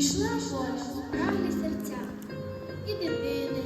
Пішла в поле серця і дитини.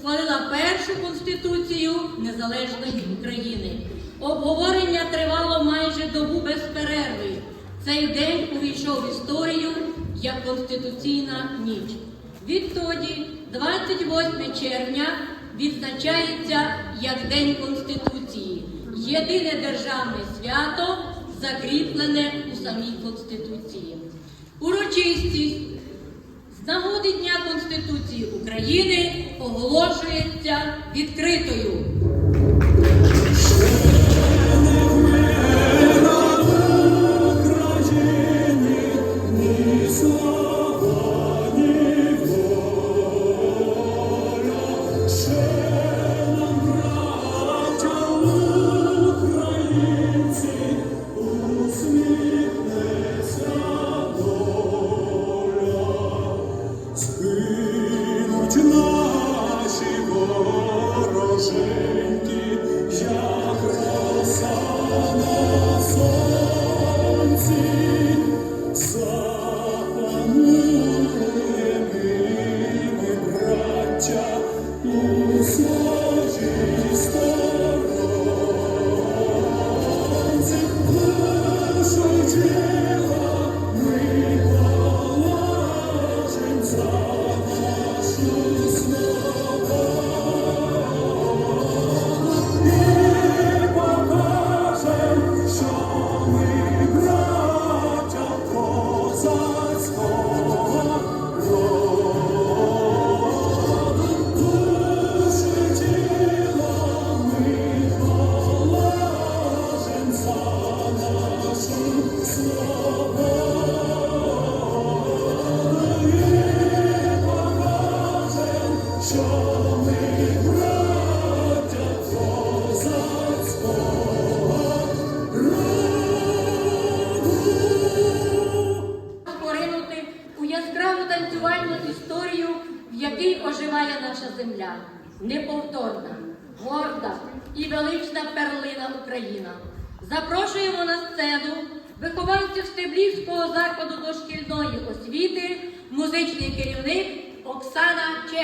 ухвалила першу конституцію незалежної України. Обговорення тривало майже добу без перерви. Цей день увійшов в історію як Конституційна ніч. Відтоді, 28 червня, відзначається як День Конституції, єдине державне свято, закріплене у самій Конституції. Урочистість з нагоди Дня Конституції України оголошується відкритою.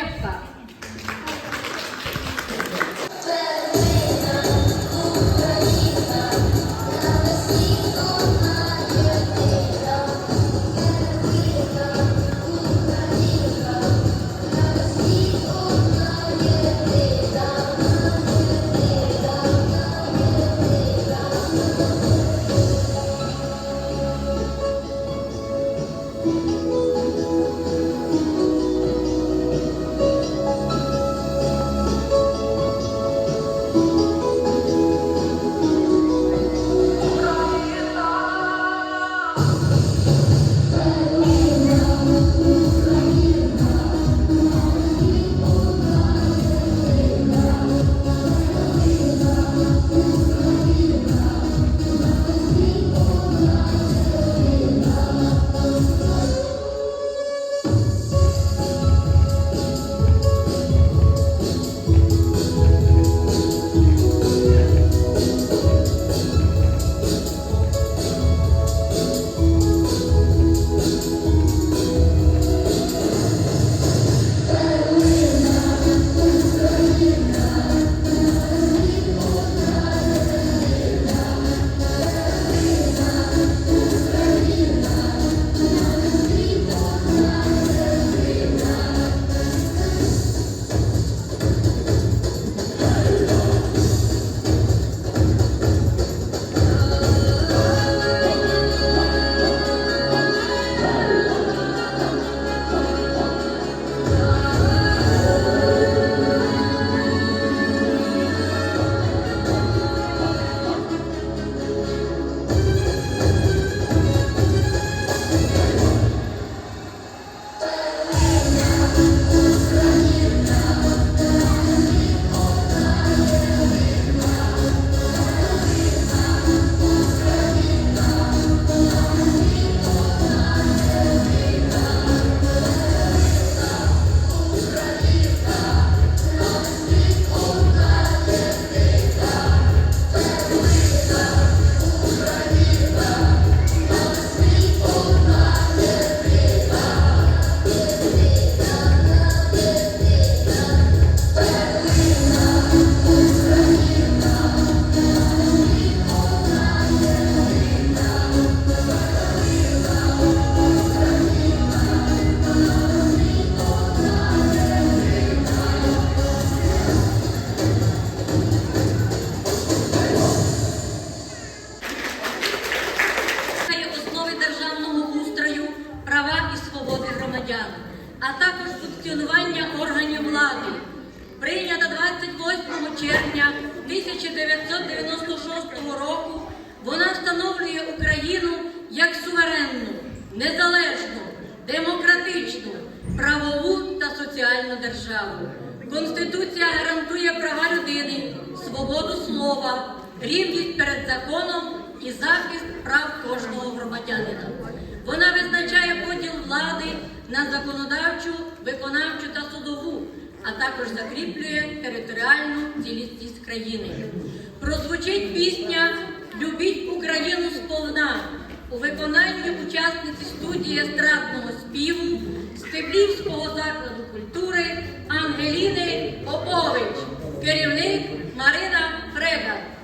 Klepka. Рівність перед законом і захист прав кожного громадянина. Вона визначає поділ влади на законодавчу, виконавчу та судову, а також закріплює територіальну цілісність країни. Прозвучить пісня Любіть Україну сповна у виконанні учасниці студії естрадного співу Стеблівського закладу культури Ангеліни Попович, керівник Марина Фрегат.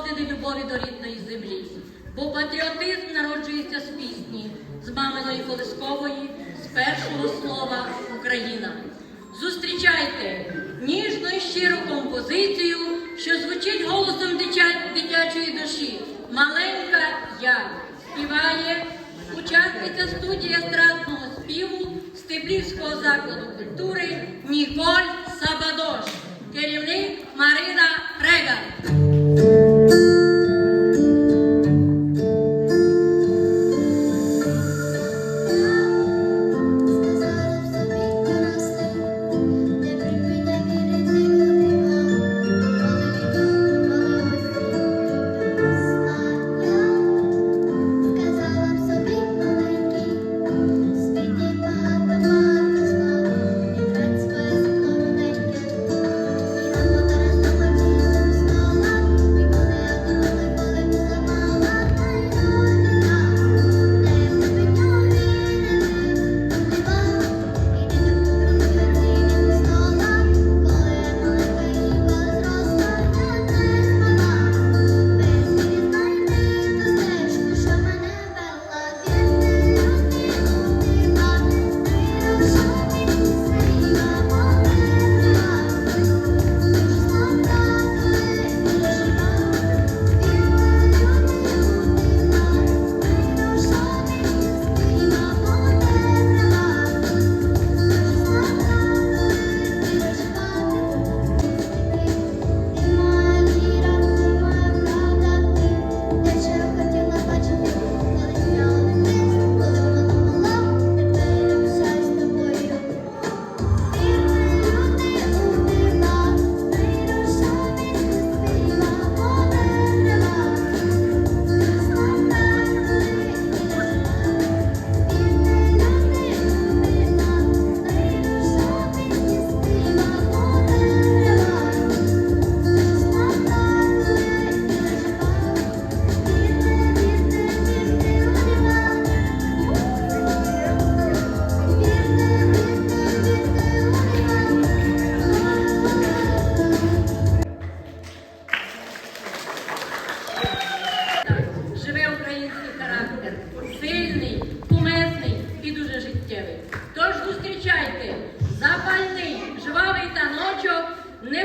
родини, любові до рідної землі. Бо патріотизм народжується з пісні, з маминої колискової, з першого слова Україна. Зустрічайте ніжну і щиру композицію, що звучить голосом дитячої душі. Маленька я співає учасниця студії естрадного співу Стеблівського закладу культури Ніколь Сабадош, керівник Марина Рега.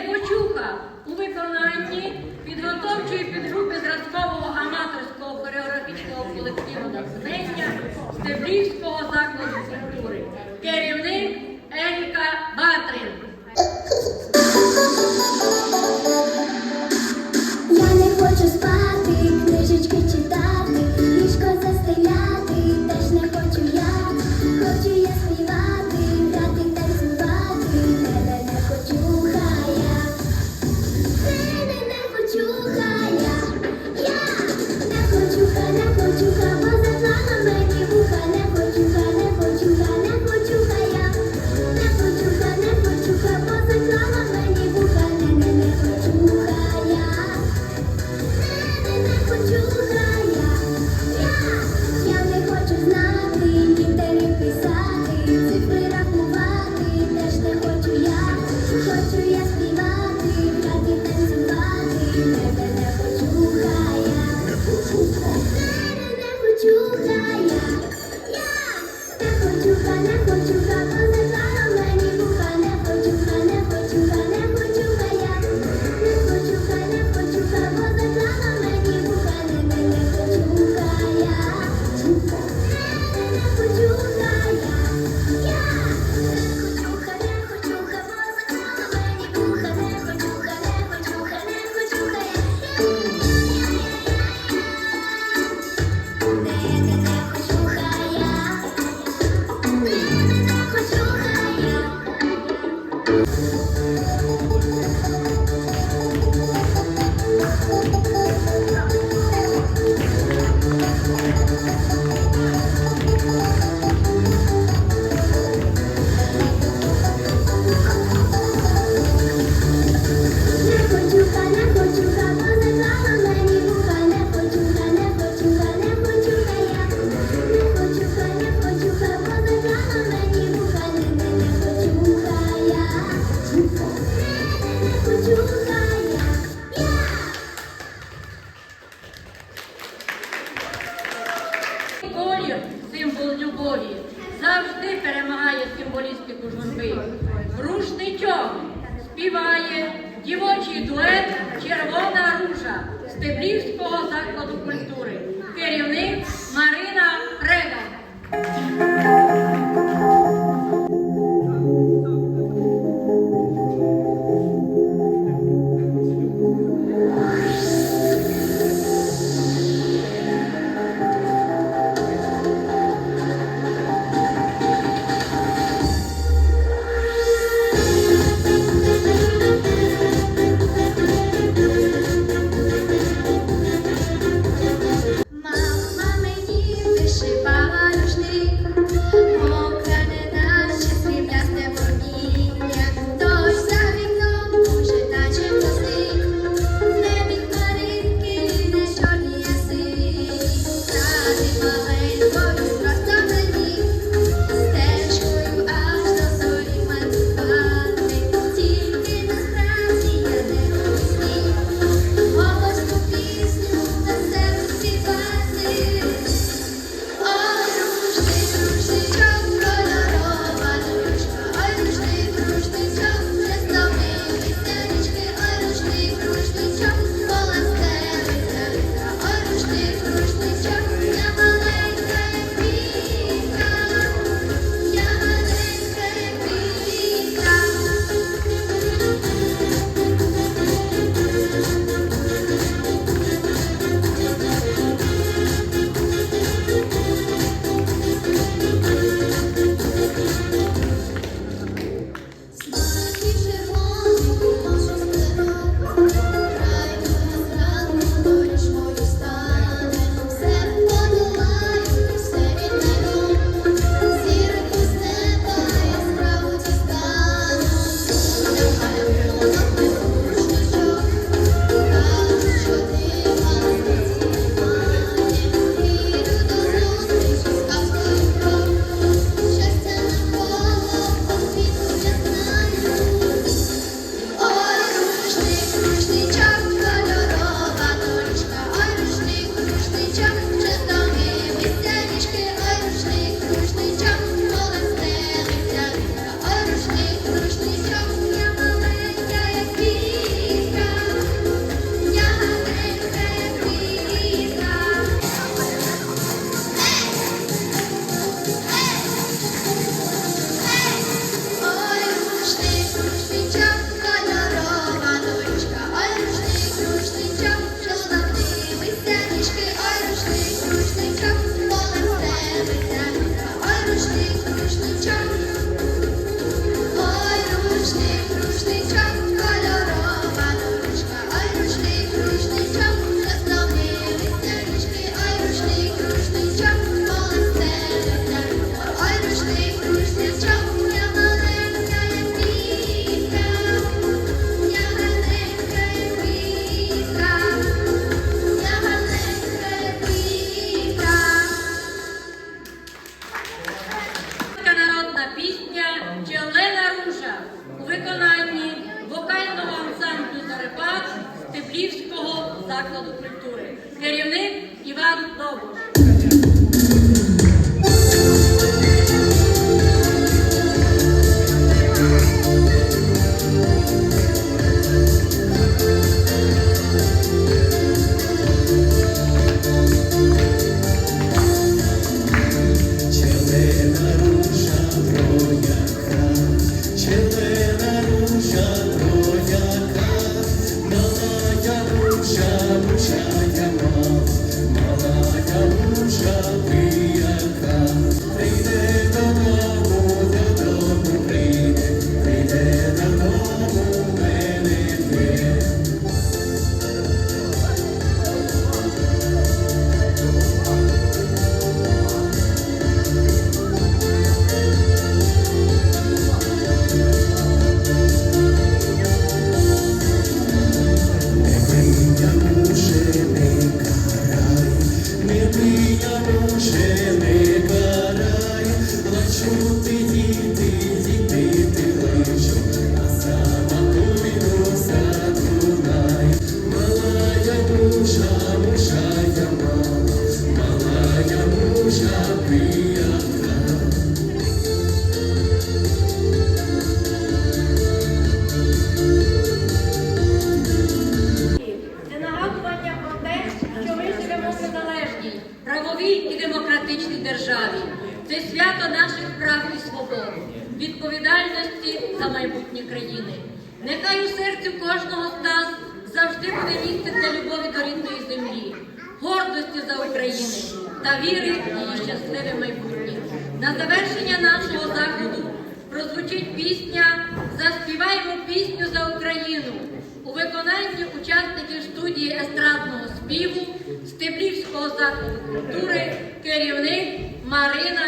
Трибочуха у виконанні підготовчої підгрупи зразкового аматорського хореографічного колективу натхнення Стеблівського закладу. символ любові, завжди перемагає символістику журби. Рушничок співає дівочий дует Червона ружа Стеблівського закладу культури. Керівник Марина. done. desire Марина